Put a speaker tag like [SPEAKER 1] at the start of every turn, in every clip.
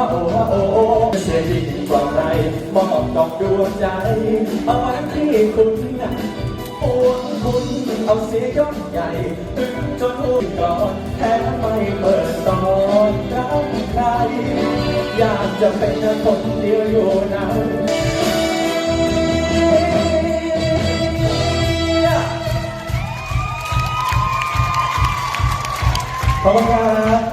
[SPEAKER 1] อ้โอ้โอ้โอ้เสีย
[SPEAKER 2] ดีกว่า
[SPEAKER 1] ใครมอบดอกดว
[SPEAKER 2] งใจ เอาไว้ที่คุณโอนคุณเอาเสียยอดใหญ่ถึงจนหุ่นก่อนแท้ไม่เปิดตอนรักใคร อยากจะเป็นคนเดียวอยู่นั้นขอบคุณครับ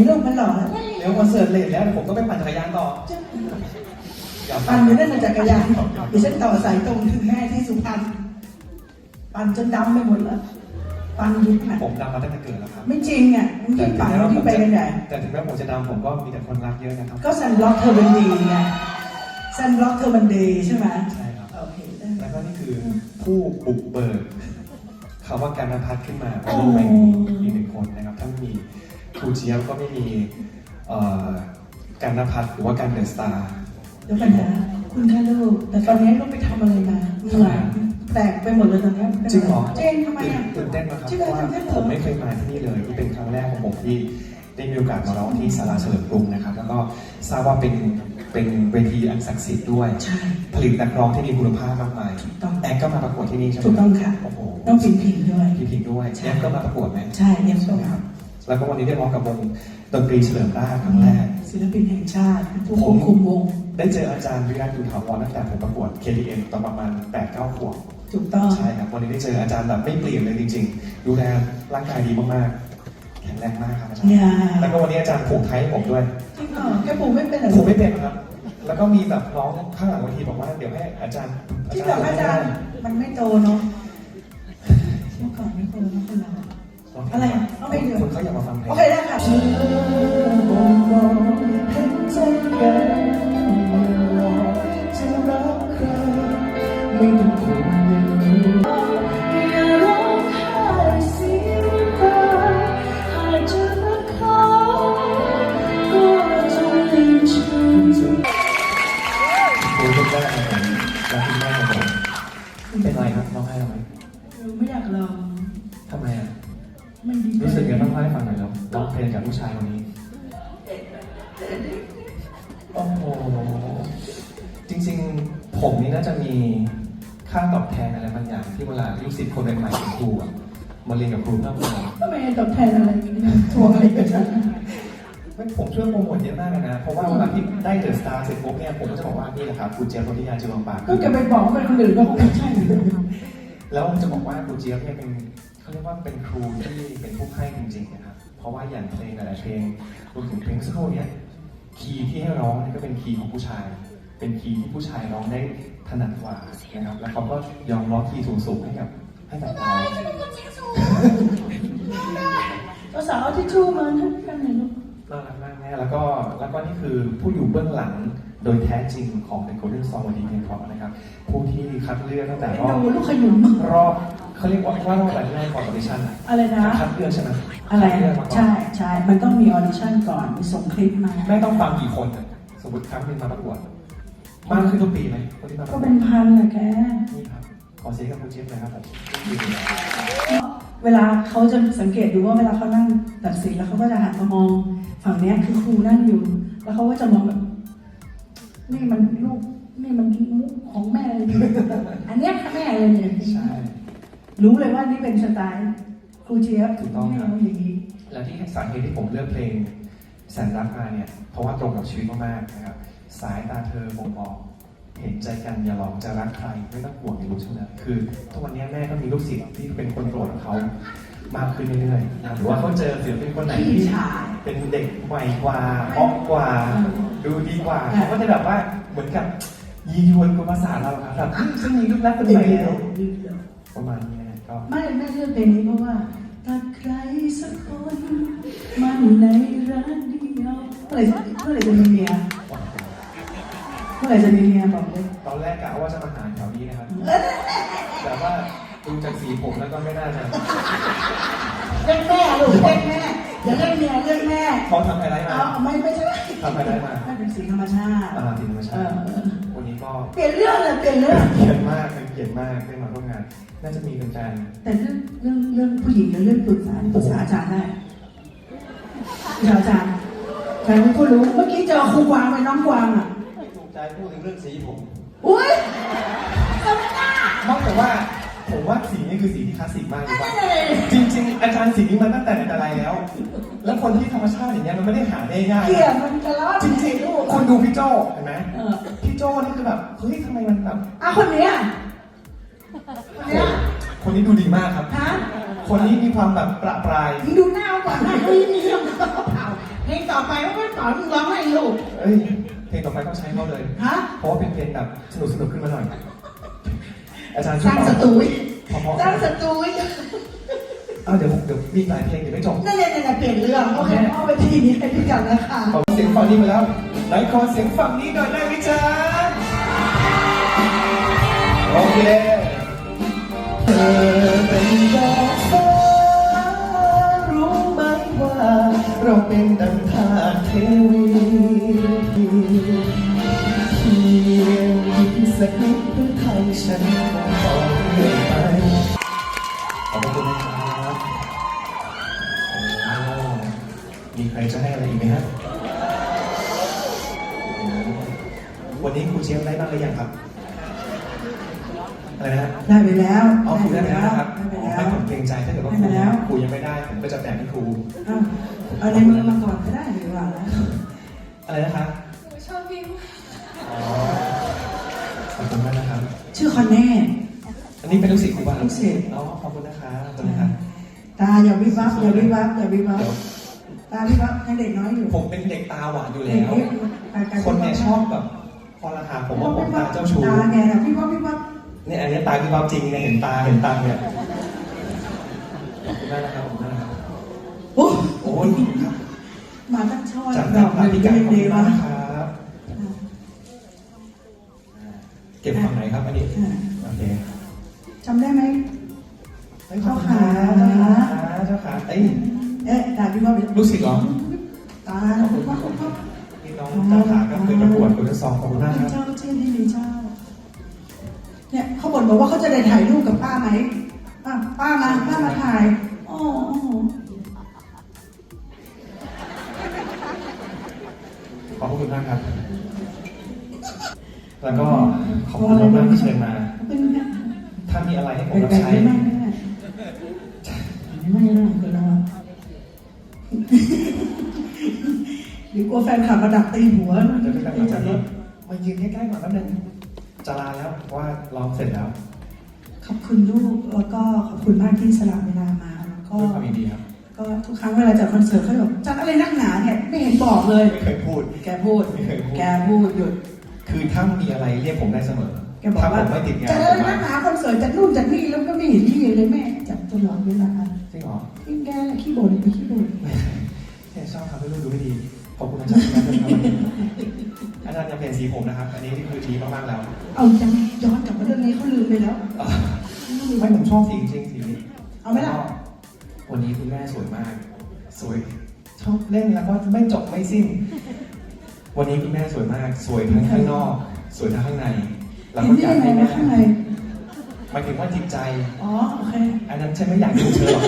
[SPEAKER 3] เห็นรูปมันหล่อแล้ว
[SPEAKER 2] เดี๋ยวคอนเสิร์ตเลทแล้วเดี๋ยวผมก็ไปปั่นจักรยานต่ออย่า
[SPEAKER 3] ปั่นอยู่นั่นนะจักรยานดิฉันต่อสายตรงถึงแม่ที่สุพรรณปั่นจนดำไปหมดแล้วปั่นยุบน่ะ
[SPEAKER 2] ผมดำมาตั้งแต่เกิดแล้วครับ
[SPEAKER 3] ไม่จริงอะมันยิ่งปั่นมันยิ่งไปกันใหญ่
[SPEAKER 2] แต่ถึงแม้ผมจะดำผมก็มีแต่คนรักเยอะนะครับ
[SPEAKER 3] ก็ซันบล็อกเธอมันดีไงซันบล็อกเธอมันดีใช่ไหม
[SPEAKER 2] ใช่ครับ
[SPEAKER 3] โอเคได้
[SPEAKER 2] แล้วก็นี่คือผู้บุกเบิกคำว่าการนพัฒน์ขึ้นมาเป็นโลกใบนี้อีกหนึ่งคนนะครับถ้าไม่มี ครูเจี๊ยบก็ไม่มีเอ่อการนพัฒน์หรือว่าการเดอะสตาร์
[SPEAKER 3] เดี๋ยวปัญหาคุณแค่ลูก แต่ตอนนี้ลูกไปทำอะไรมาเหงื่อแตกไปหมดเลยตอนนี้
[SPEAKER 2] จริงเหรอ
[SPEAKER 3] จริงทำไมอะ
[SPEAKER 2] ตื่นเต้นนะครับ
[SPEAKER 3] จริง
[SPEAKER 2] เพ
[SPEAKER 3] เหรอ
[SPEAKER 2] ราะว่า
[SPEAKER 3] ตื่นเต้นเหรอ
[SPEAKER 2] ผมไม่เคยมาที่นี่เลยนี่เป็นครั้งแรกของผมที่ได้มีโอกาสมาร้องที่ศาลาเฉลิมกรุงนะครับ แล้วก็ทราบว่าเป็นเป็นเวทีอันศักดิ์สิทธิ์ด้วย
[SPEAKER 3] ใช่
[SPEAKER 2] ผลิตนักร้องที่มีคุณภาพมากมาย
[SPEAKER 3] ถูกต้อง
[SPEAKER 2] แอนก็มาประกวดที่นี่ใช่ไหม
[SPEAKER 3] ถูกต้องค่ะ
[SPEAKER 2] โอ้โห
[SPEAKER 3] ต้องพิมพ์พิมพ์ด้วย
[SPEAKER 2] พี่พิงด้วยแอนก็มาประกวดไหม
[SPEAKER 3] ใช่เนี่ย
[SPEAKER 2] ใช่
[SPEAKER 3] ส่ง
[SPEAKER 2] ไหมครับ แล้วก็วันนี้ได้ร้องกับวงดนตรีเฉลิมราชครั้งแรก
[SPEAKER 3] ศิลปินแห่งชาติผู้ควบคุมวง
[SPEAKER 2] ได้เจออาจารย์วิรัตอยู่ถาวรตั้งแต่ผมประกวด KTM ตอนประมาณ8-9ขวบ
[SPEAKER 3] ถูกต้อง
[SPEAKER 2] ใช่ครับ วันนี้ได้เจออาจารย์แบบไม่เปลี่ยนเลยจริง ๆ ดูแลร่างกายดีมากๆแข็งแรงมากครับอาจารย์
[SPEAKER 3] เนี่ย
[SPEAKER 2] แล้วก็วันนี้อาจารย์ผูกไทยให้ผมด้วย
[SPEAKER 3] จริงเหรอแกปลูกไม่เป็นเหรอ
[SPEAKER 2] ผูกไม่เป็นครับ แล้วก็มีแบบน้องข้างหลังเวันทีบอกว่าเดี๋ยวให้อาจารย์
[SPEAKER 3] จริงเหรออาจารย์มันไม่โตเนาะเมื่อก่อนไม่โตเนาะคนเรา
[SPEAKER 2] ร้งเพลง
[SPEAKER 3] อะไรอะเอาไปเดี๋ยว
[SPEAKER 2] คนเขาอยากมาฟังเพลง
[SPEAKER 3] โอเคได้ค่ะ
[SPEAKER 2] เห็นใจกันรอจะรักใครไม่ต้องห่วงอย่างนี้
[SPEAKER 4] อย่าร้องไห้เสียใจหากจะรักเขาก็จงลืมฉัน
[SPEAKER 2] ดูคุณแม่ของผมรักคุณแม่ของผมเป็นไรครับร้องไห้ทำไม
[SPEAKER 3] ไม่อยากลอง
[SPEAKER 2] ทำไมอะ
[SPEAKER 3] มันดี
[SPEAKER 2] รู้สึกยังไงบ้างเล่าให้ฟังหน่อยแล้วร้องเพลงกับผู้ชายคนนี้ โอ้โห จริงๆ ผมนี่น่าจะมีค่าตอบแทนอะไรบางอย่างที่เวลาลูกศิษย์คนใหม่ๆของครูอะมาเรียนกับครูเพิ่มเติม
[SPEAKER 3] ทำไมตอบแทนอะไรกันเนี่ยทวงอะไรกันนะ
[SPEAKER 2] ไม่ผมช่วยโปรโมทเยอะมากเลยนะ เพราะว่าเวลาที่ได้เดอะสตาร์เสร็จปุ๊บเนี่ยผมก็จะบอกว่านี่แหละครับครูเจี๊ยบรติยาจิวังปาก
[SPEAKER 3] ก็จะไปบอกว่าเป็นคนอื่นก็คงไม่ใช่
[SPEAKER 2] แล้วจะบอกว่าครูเจี๊ยบเนี่ยเป็น เขาเรียกว่าเป็นครูที่เป็นผู้ให้จริงๆนะครับ เพราะว่าอย่างเพลงหลายๆเพลงรวมถึงเพลงสักครู่เนี้ยคีย์ที่ให้ร้องเนี่ยก็เป็นคีย์ของผู้ชาย เป็นคีย์ที่ผู้ชายร้องได้ถนัดกว่านะครับ แล้วเขาก็ยอมร้องคีย์สูงๆให้กับให้กับเรา
[SPEAKER 3] ก็สาวเอาทิชชู่มาให้กันหน่อยลูก
[SPEAKER 2] น่ารักมากแม่แล้วก็แล้วก็นี่คือผู้อยู่เบื้องหลังโดยแท้จริงของ The Golden Song วันนี้เพลงเพราะนะครับ ผู้ที่คัดเลือกตั้งแต่รอบ
[SPEAKER 3] ดูลูกขยุม
[SPEAKER 2] รอบ เขาเรียกว่าว่ารอบอะไรแรกก่อนออดิชั่นอะ
[SPEAKER 3] อะไรนะ
[SPEAKER 2] คัดเลือกใช่ไหม
[SPEAKER 3] อะไร
[SPEAKER 2] คัดเลือกมาก่อน
[SPEAKER 3] ใช่ใช่มันต้องมีออดิชั่นก่อนมีส่งคลิปมา
[SPEAKER 2] แม่ต้องฟังกี่คนอะสมมติครั้งหนึงมาประกวดมากขึ้นทุกปีไหมคนที่มาประก
[SPEAKER 3] ก็
[SPEAKER 2] วด
[SPEAKER 3] เป็นพันนะแก
[SPEAKER 2] นี่ครับขอเสียงกับคุณเจี๊ยบหนะครับผม
[SPEAKER 3] เวลาเขาจะสังเกตดูว่าเวลาเขานั่งตัดสินแล้วเขาก็จะหันมามองฝั่งเนี้ยคือครูนั่งอยู่ แล้วเขาก็จะมองแบบนี่มันลูกนี่มันมุกของแม่เลยอันเนี้ยแม่เลยเนี่ย
[SPEAKER 2] ใช่
[SPEAKER 3] รู้เลยว่านี่เป็นสไตล์ครูเจี๊ยบ
[SPEAKER 2] ถูกต้อง
[SPEAKER 3] ให้
[SPEAKER 2] ครับ
[SPEAKER 3] เราอย่างนี้
[SPEAKER 2] และที่สาเหตุที่ผมเลือกเพลงแสนรักมาเนี่ย เพราะว่าตรงกับชีวิตมากๆนะครับ สายตาเธอบ่งบอกเห็นใจกันอย่าหลอกจะรักใครไม่ต้องห่วงในรู้ใช่ไหมคือทุกวันนี้แม่ก็มีลูกศิษย์ที่เป็นคนโปรดของเขามากขึ้นเรื่อยๆนะหรือว่าเขาเจอศิลปินคนไหน
[SPEAKER 3] พี่
[SPEAKER 2] ที่
[SPEAKER 3] ชาย
[SPEAKER 2] เป็นเด็กใหม่กว่าเพราะกว่า ดูดีกว่าเขาก็จะแบบว่าเหมือนกับยียวนกับภาษาเราครับแบบซึ่งมีรูปลักษณ์เป็นใหม่แล้วประมาณนี้นะก็
[SPEAKER 3] ไม่ไม่เลือกเพลงนี้เพราะว่าถ้าใครสักคนมันในร้านเดียวเมื่อไหร่จะเมื่อไหร่จะมีเมียเมื่อไหร่จะมีเมียบอกเลย
[SPEAKER 2] ตอนแรกกะว่าจะมาหาแถวนี้นะครับ แต่ว่าดูจากสีผมแล้วก็ไม่น่าจะ
[SPEAKER 3] เรียกแม่ลูกเรียกแม่อย่าเรียกเมียเรียกแม่
[SPEAKER 2] เขาทำอะไรมา
[SPEAKER 3] เอาไม่ไม่ใช่
[SPEAKER 2] ทำอะไรมา
[SPEAKER 3] ไม่เป็นสีธรรมชาติ
[SPEAKER 2] ตลาดธรรม
[SPEAKER 3] เอ
[SPEAKER 2] ชาติ
[SPEAKER 3] อ
[SPEAKER 2] วันนี้ก็
[SPEAKER 3] เปลี่ยนเรื่องเลยเปลี่ยนเรื่อง
[SPEAKER 2] เกียดมากเป็นเกียดมากได้มาร่วมงาน น่าจะมีแฟน
[SPEAKER 3] แต่เรื่องเรื่องเรื่องผู้หญิงหรือเรื่องปรึกษาปรึกษาอาจารย์ได้
[SPEAKER 2] ๆ
[SPEAKER 3] เดี๋ยวอาจารย์อาจารย์ไม่ก็รู้เมื่อกี้เจอครูกวางไปน้องกวางอะ
[SPEAKER 2] ไม่ถูกใจพูดถึงเรื่องสีผม
[SPEAKER 3] อุ้ย
[SPEAKER 2] นอกจากว่าผมว่าสีนี้คือสีที่คลาสสิกมากเลยว่าจริง ๆ อาจารย์สีนี้มันตั้งแต่ไหนแต่ไรแล้ว แล้วคนที่ธรรมชาติอย่างเงี้ยมันไม่ได้หาได้ง่าย
[SPEAKER 3] เกลีย
[SPEAKER 2] นะ
[SPEAKER 3] ดมันจะรอด
[SPEAKER 2] จริงๆคนดูพี่โจเห็นไหม
[SPEAKER 3] เออ
[SPEAKER 2] พี่โจนี่คือแบบเฮ้ยทำไมมันแบบ
[SPEAKER 3] อะคนเนี้ย คนเนี้ย
[SPEAKER 2] คนนี้ดูดีมากครับ
[SPEAKER 3] ฮะ
[SPEAKER 2] คนนี้มีความแบบประปราย
[SPEAKER 3] มึงดูหน้าก่อนหน้าเฮ้ยมีเรื่องเปล่าเพลงต่อไปว่าไม่สอนมึงร้องให้ลูก
[SPEAKER 2] เอ้ย เพลงต่อไปต้องใช้เขาเลย
[SPEAKER 3] ฮะ
[SPEAKER 2] เพราะว่าเป็นเพลงแบบสนุกสนุกๆขึ้นมาหน่อย อาจารย์
[SPEAKER 3] สร้างศัตรูไว้
[SPEAKER 2] พอพอ
[SPEAKER 3] สร้างศัตรูไว้
[SPEAKER 2] เอาเดี๋ยวเดี๋ยวมีหลายเพลงเดี๋ยวไม่จบ
[SPEAKER 3] นั่นเนี่ยเนี่ยเปลี่ยนเรื่องโอเคเอาไปทีนี้ให้พี่กันนะคะ
[SPEAKER 2] ขอเสียงฝั่งนี้มาแล้วไหนขอเสียงฝั่งนี้หน่อยได้ไหมจ๊ะโอเค เธอเป็นดอกฟ้ารู้ไหมว่าเราเป็นดังทาสเทวีเพียงยิ้สักนิดเพื่อไทยฉันคงต่อเรื่อยไปขอบคุณนะครับโอ้มีใครจะให้อะไรอีกไหมฮะ วันนี้ครูเชียงได้บ้างหรือยังครับ จะแบ่งให้ครู
[SPEAKER 3] เอาเอาในมือมาก่อนก็ได้ดีกว่านะ
[SPEAKER 2] อะไรนะคะ
[SPEAKER 4] หนูชอบพี่มาก
[SPEAKER 2] อ๋อขอบคุณมากนะครับ
[SPEAKER 3] ชื่อคอนเน่
[SPEAKER 2] อันนี้เป็นลูกศิษย์ครูบ้าง
[SPEAKER 3] ลูกศิษย์
[SPEAKER 2] อ๋อขอบคุณนะคะขอบคุณนะครับ
[SPEAKER 3] ตาอย่าวิบวับอย่าวิบวับอย่าวิบวับ
[SPEAKER 2] เดี๋ยว
[SPEAKER 3] ตาวิบวับยังเด็กน้อยอยู่
[SPEAKER 2] ผมเป็นเด็กตาหวานอยู่
[SPEAKER 3] เด็
[SPEAKER 2] แล้
[SPEAKER 3] ก
[SPEAKER 2] ว
[SPEAKER 3] วิบวับ
[SPEAKER 2] คนเนี่ยชอบแบบพอราคาผมว่าผมตาเจ้าชู้
[SPEAKER 3] ตาไงนะวิบวับวิบวับ
[SPEAKER 2] เนี่ยอันนี้ตาคือความจริงเนี่ยเห็นตาเห็นตังค์เนี่ยขอบคุณมากนะครับขอบคุณมากนะครับ
[SPEAKER 3] โอ้
[SPEAKER 2] โอ้ยครับ
[SPEAKER 3] มาตั้งช่อ
[SPEAKER 2] จาก
[SPEAKER 3] ด
[SPEAKER 2] นั้
[SPEAKER 3] อนก
[SPEAKER 2] พระพิการขอบ
[SPEAKER 3] ดี
[SPEAKER 2] คุณ
[SPEAKER 3] วะ
[SPEAKER 2] มากนะครับเก็บฝั่งไหนครับอันนี้โอเค
[SPEAKER 3] จำได้ไหม
[SPEAKER 2] ฮ้ยขอบคุณครับเจ้าขาเอ้ย
[SPEAKER 3] เอ๊ะตาวิบวับ
[SPEAKER 2] ลูกศิษย์เหรอ
[SPEAKER 3] ตาวิบวับวิบวับ
[SPEAKER 2] นี่น้องเจ้าขาก็เคยประกวดคนที่สองขอบคุณมากครับ
[SPEAKER 3] เจ้าเจ้าที่ดีเจ้าเนี่ยเขาบ่นบอกว่าเขาจะได้ถ่ายรูปกับป้าไหมป้าป้ามาป้ามาถ่ายอ๋อ
[SPEAKER 2] แล้วก็ขอบคุณมากๆที่เชิญมา
[SPEAKER 3] เป็นไง
[SPEAKER 2] ถ้ามีอะไรให้ผม
[SPEAKER 3] เป็น
[SPEAKER 2] รับ
[SPEAKER 3] แบบ
[SPEAKER 2] ใช้
[SPEAKER 3] ไม่ได้ไม่ได้ไม่ได้ไม่ได้หรือกลัวแฟนขับมาดักตีหัว
[SPEAKER 2] เดี๋ยวพี่กัน
[SPEAKER 3] ตี
[SPEAKER 2] มา
[SPEAKER 3] จ
[SPEAKER 2] จา
[SPEAKER 3] อกดร
[SPEAKER 2] นี้
[SPEAKER 3] ถ
[SPEAKER 2] มายืนใกล้ๆก่อนแป๊บนึงจะลาแล้วเพราะว่าร้องเสร็จแล้ว
[SPEAKER 3] ขอบคุณลูกแล้วก็ขอบคุณมากที่สละเวลามาแล้วก็
[SPEAKER 2] ด้วยความยินดีครับ
[SPEAKER 3] ก็ทุกครั้งเวลาจัดคอนเสิร์ตเขาจะบอกจัดอะไรนักหนาเนี่ยไม่เห็นบอกเลย
[SPEAKER 2] ไม่เคยพูด
[SPEAKER 3] แกพูด
[SPEAKER 2] ไม่เคยพูด
[SPEAKER 3] แกพูดหยุด
[SPEAKER 2] คือถ้ามีอะไรเรียกผมได้เสมอ
[SPEAKER 3] แกบอก
[SPEAKER 2] ถ้าผ
[SPEAKER 3] ว่าม
[SPEAKER 2] ไม่ติดงาน
[SPEAKER 3] จัดอะไรนักหนาคอนเสิร์ตจัดนู่นจัดนี่แล้วก็ไม่เห็นที่เลยแม่จัดตลอดเวลา
[SPEAKER 2] จริงเหรอ
[SPEAKER 3] ที่แกขี้บ่นไปขี้บ่น
[SPEAKER 2] เนี่ยชอบทำให้ลูกดูไม่ดีขอบคุณอาจารย์มากเลยครับอาจารย์จะเปลี่ยนสีผมนะครับ อันนี้คือดีมากๆแล้ว
[SPEAKER 3] เอาจังย้อนกลับมาเรื่องนี้เขาลืมไปแล้ว
[SPEAKER 2] อะไม่ผมชอบสีจริงๆสีนี้
[SPEAKER 3] เอาไหมล่ะ
[SPEAKER 2] แล้วก็วันนี้คุณแม่สวยมาก สวย ชอบเล่นแล้วก็ไม่จบไม่สิ้น วันนี้คุณแม่สวยมาก สวยทั้งข้างนอก สวยทั้งข้างในแล้ว
[SPEAKER 3] เห็
[SPEAKER 2] ก็
[SPEAKER 3] น
[SPEAKER 2] อยาก
[SPEAKER 3] ได้ยังไง
[SPEAKER 2] ให้
[SPEAKER 3] วะ
[SPEAKER 2] แม่
[SPEAKER 3] ข้างใน
[SPEAKER 2] หมายถึงว่าจิตใจ
[SPEAKER 3] อ๋อ โอเค
[SPEAKER 2] อันนั้นฉันไม่อยากดูเธอหรอก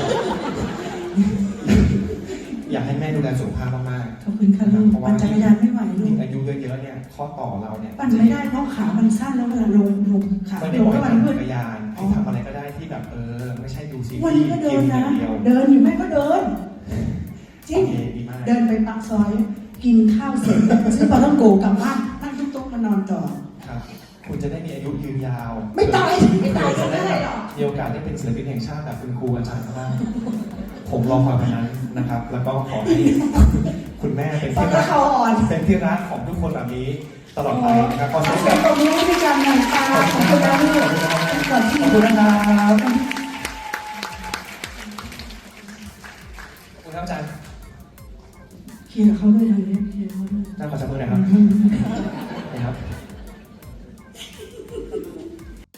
[SPEAKER 2] อยากให้แม่ดูแลสุขภาพมาก
[SPEAKER 3] ขอบคุณค่ะลูกปั่นจักรยานไม่ไหว
[SPEAKER 2] ๆ
[SPEAKER 3] ลู
[SPEAKER 2] ยิ่
[SPEAKER 3] ก
[SPEAKER 2] งอายุเยอะๆเนี่ย ข้อต่อเราเนี่ย
[SPEAKER 3] ปั่นไม่ได้เพราะขามันสั้นแล้วเวลาลงลงขา
[SPEAKER 2] ไม่ได้
[SPEAKER 3] ล
[SPEAKER 2] บ
[SPEAKER 3] ง
[SPEAKER 2] อก
[SPEAKER 3] แล้ว
[SPEAKER 2] ให้
[SPEAKER 3] มัน
[SPEAKER 2] ปั่น
[SPEAKER 3] มืด
[SPEAKER 2] จักรยานให้ทำอะไรก็ได้ที่แบบเออ ไม่ใช่ดูซีรีส์
[SPEAKER 3] วันนี้ก็เดินนะ
[SPEAKER 2] กิอย่างเดียว
[SPEAKER 3] เดินอยู่ไม่ก็เดิน จริง
[SPEAKER 2] โอเคดีมาก
[SPEAKER 3] เดินไปปากซอย กินข้าวเสร็จซื้อปลาท่องโกกลับบ้านนั่งตุ๊กๆมานอนต่อ
[SPEAKER 2] ครับ คุณจะได้มีอายุยืนยาว
[SPEAKER 3] ไม่ตายไม่ตาย
[SPEAKER 2] จะได้
[SPEAKER 3] ไม่ได้หรอก
[SPEAKER 2] มีโอกาสได้เป็นศิลปินแห่งชาติแบบคุณครูอาจารย์เขาบ้างผมรอความเป็นนั้นนะครับ แล้วก็ขอให้คุณแม่เป็น
[SPEAKER 3] ฟั
[SPEAKER 2] ที่
[SPEAKER 3] งแล้
[SPEAKER 2] รั
[SPEAKER 3] ว
[SPEAKER 2] ก
[SPEAKER 3] เขาอ่อน
[SPEAKER 2] เป็นที่รักของทุกคนแบบนี้ตลอดไปนะครับขอ
[SPEAKER 3] ขอ
[SPEAKER 2] เสียง
[SPEAKER 3] เสี
[SPEAKER 2] กั
[SPEAKER 3] ย
[SPEAKER 2] บ
[SPEAKER 3] งปรบมือให้พี่กันหน่อยค่ะขอบคุณนะลูกก่อนที่
[SPEAKER 2] ขอบคุณนะครับขอบคุณครับอาจารย์
[SPEAKER 3] เคลียร์เขาด้วยทางนี้เคลียร์เขาด้วย
[SPEAKER 2] อาจารย์ขอจับมือหน่อยครับนะครับ